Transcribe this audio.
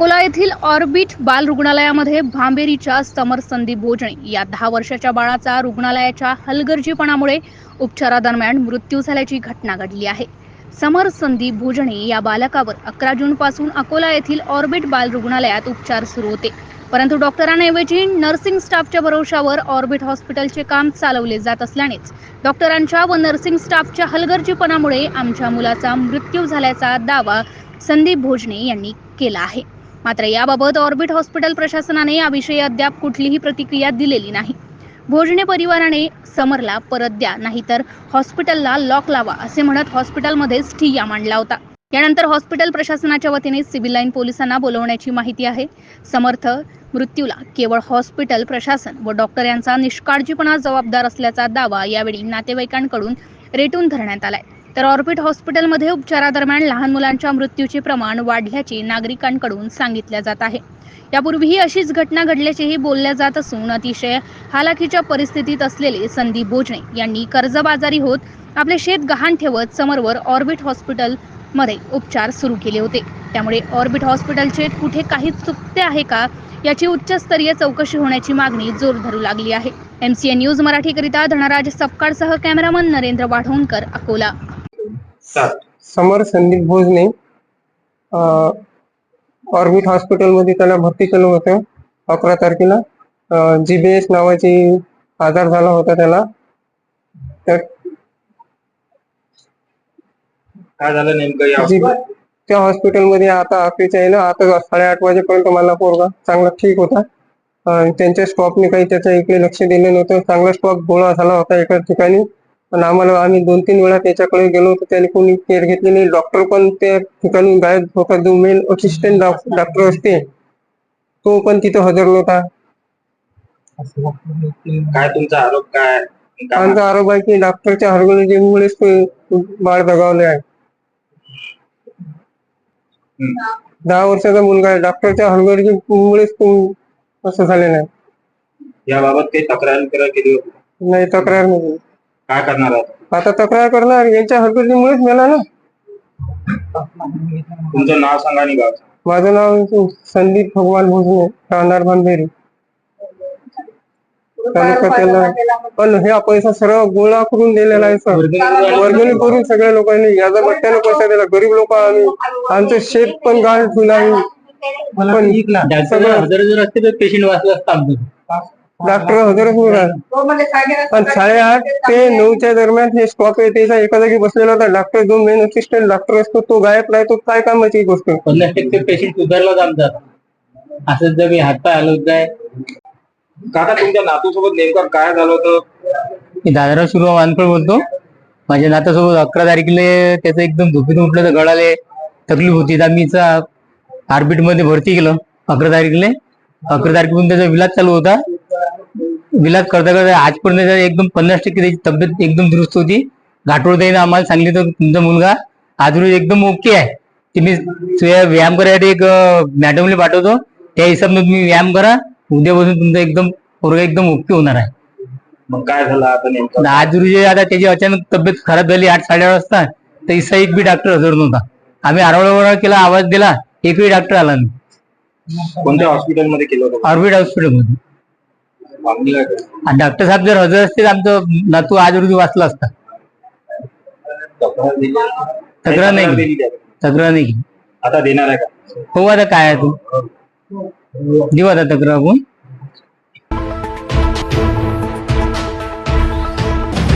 अकोला येथील ऑर्बिट बाल रुग्णालयामध्ये भांबेरीच्या समर संदीप भोजने. या दहा वर्षाच्या बाळाचा रुग्णालयाच्या हलगर्जीपणामुळे उपचारादरम्यान मृत्यू झाल्याची घटना घडली आहे. समर संदीप भोजने या बालकावर अकरा जून पासून अकोला येथील ऑर्बिट बाल रुग्णालयात उपचार सुरू होते. परंतु डॉक्टरांऐवजी नर्सिंग स्टाफच्या भरोशावर ऑर्बिट हॉस्पिटलचे काम चालवले जात असल्यानेच डॉक्टरांच्या व नर्सिंग स्टाफच्या हलगर्जीपणामुळे आमच्या मुलाचा मृत्यू झाल्याचा दावा संदीप भोजने यांनी केला आहे. मात्र याबाबत ऑर्बिट हॉस्पिटल प्रशासनाने याविषयी अद्याप कुठलीही प्रतिक्रिया दिलेली नाही. भोजने परिवाराने समरला परत द्या नाहीतर हॉस्पिटलला लॉक लावा असे म्हणत हॉस्पिटलमध्येच ठिय्या मांडला होता. यानंतर हॉस्पिटल प्रशासनाच्या वतीने सिव्हिल लाईन पोलिसांना बोलवण्याची माहिती आहे. समर्थ मृत्यूला केवळ हॉस्पिटल प्रशासन व डॉक्टर यांचा निष्काळजीपणा जबाबदार असल्याचा दावा यावेळी नातेवाईकांकडून रेटून धरण्यात आलाय. तर ऑर्बिट हॉस्पिटलमध्ये उपचारादरम्यान लहान मुलांच्या मृत्यूचे प्रमाण वाढल्याचे नागरिकांकडून सांगितल्या जात आहे. यापूर्वीही अशीच घटना घडल्याचेही बोलल्या जात असून अतिशय हालाखीच्या परिस्थितीत असलेले संदीप भोजने यांनी कर्जबाजारी होत आपले शेत गहाण ठेवत समरवर ऑर्बिट हॉस्पिटलमध्ये उपचार सुरू केले होते. त्यामुळे ऑर्बिट हॉस्पिटलचे कुठे काही चुकते आहे का याची उच्चस्तरीय चौकशी होण्याची मागणी जोर धरू लागली आहे. एमसीएन न्यूज मराठीकरिता धनराज सपकाळसह कॅमेरामन नरेंद्र वाढवणकर अकोला. समर संदीप भोजने अं, ऑर्बिट हॉस्पिटलमध्ये त्याला भरती केलं होतं अकरा तारखेला जी बी एस नावाची आजार झाला होता त्याला। काय झालं नेमकं त्या हॉस्पिटलमध्ये आता अखेरच्या आहे ना आता साडेआठ वाजेपर्यंत मला पोरगा चांगला ठीक होता. त्यांच्या स्टॉपने काही त्याच्या इकडे लक्ष दिलं नव्हतं. चांगला स्टॉप गोळा झाला होता एका ठिकाणी. पण आम्हाला आम्ही दोन तीन वेळा त्याच्याकडे गेलो होतो त्याने कोणी केअर घेतली नाही. डॉक्टर पण त्या ठिकाणी गायब होता जो मेन असिस्टंट डॉक्टर असते. तो पण तिथे हजर नव्हता. काय तुमचा आरोप काय? आमचा आरोप आहे की डॉक्टरच्या हरगळीमुळेच तो बाळ दगावले आहे. दहा वर्षाचा मुलगा आहे. डॉक्टरच्या हलगर्जीमुळेच तो असं झालेलं आहे. याबाबत काही तक्रार करा केली होती? नाही तक्रार नाही. काय करणार आहात आता तक्रार करणार यांच्या हलगर्जीमुळेच मेला ना. तुमचं नाव सांगा आणि गाव सांगा. माझं नाव संदीप भगवान भोजने राहणार बांधेरी तालुक्याला पण हा पैसा सर्व गोळा करून दिलेला आहे सर. वर्गणी करून सगळ्या लोकांनी याचा बट्ट्यानं पैसा दिला. गरीब लोक आम्ही आमचं शेत पण गाळ ठेवलं आहे. पण सगळं हजर जर असते तर पेशंट वाचलं असतं आमचं. डॉक्टर हजरच नाही राहत. पण साडेआठ ते नऊच्या दरम्यान हे आहे त्याचा एका जागी बसलेला होता. डॉक्टर दोन मेन असिस्टंट डॉक्टर असतो तो गायब नाही तो काय कामाची गोष्ट? पन्नास टक्के पेशंट सुधारलाच आमचा असं जर मी हातपाय हलवत जाय. काका तुमच्या नातूसोबत नेमकं काय झालं होतं? मी दादराव सुरू वानफळ बोलतो. माझ्या नात्यासोबत अकरा तारखेला त्याचं एकदम झोपेतून उठलं तर गळाले तकलीफ होती. तर आम्ही ऑर्बिटमध्ये भरती केलं अकरा तारखेला. अकरा तारखेपासून त्याचा विलाज चालू होता. विलाज करता करता आजपर्यंत एकदम पन्नास टक्के त्याची तब्येत एकदम दुरुस्त होती. घाटोळताईनं आम्हाला सांगितलं तर तुमचा मुलगा आज रोज एकदम ओके आहे. ते मी स्वया- व्यायाम करायसाठी एक मॅडमला पाठवतो. त्या हिशोबाने तुम्ही व्यायाम करा. उद्यापासून तुमचं एकदम पोरगा एकदम ओके होणार आहे. मग काय झालं आता नेमकं? आज रोजी आता त्याची अचानक तब्येत खराब झाली आठ साडेआठ वाजता. तर इसा एक बी डॉक्टर हजर नव्हता. आम्ही आरवळा केला आवाज दिला एकही डॉक्टर आला नाही. कोणत्या हॉस्पिटलमध्ये केलं होतं? ऑर्बिट हॉस्पिटलमध्ये मागणी काय केली? आणि डॉक्टर साहेब जर हजर असते तर आमचं नातू आज रोजी वाचला असता. तक्रार नाही केली. तक्रार नाही केली. आता देणार आहे का? हो आता काय आहे तू? देऊ आता तक्रार आपण.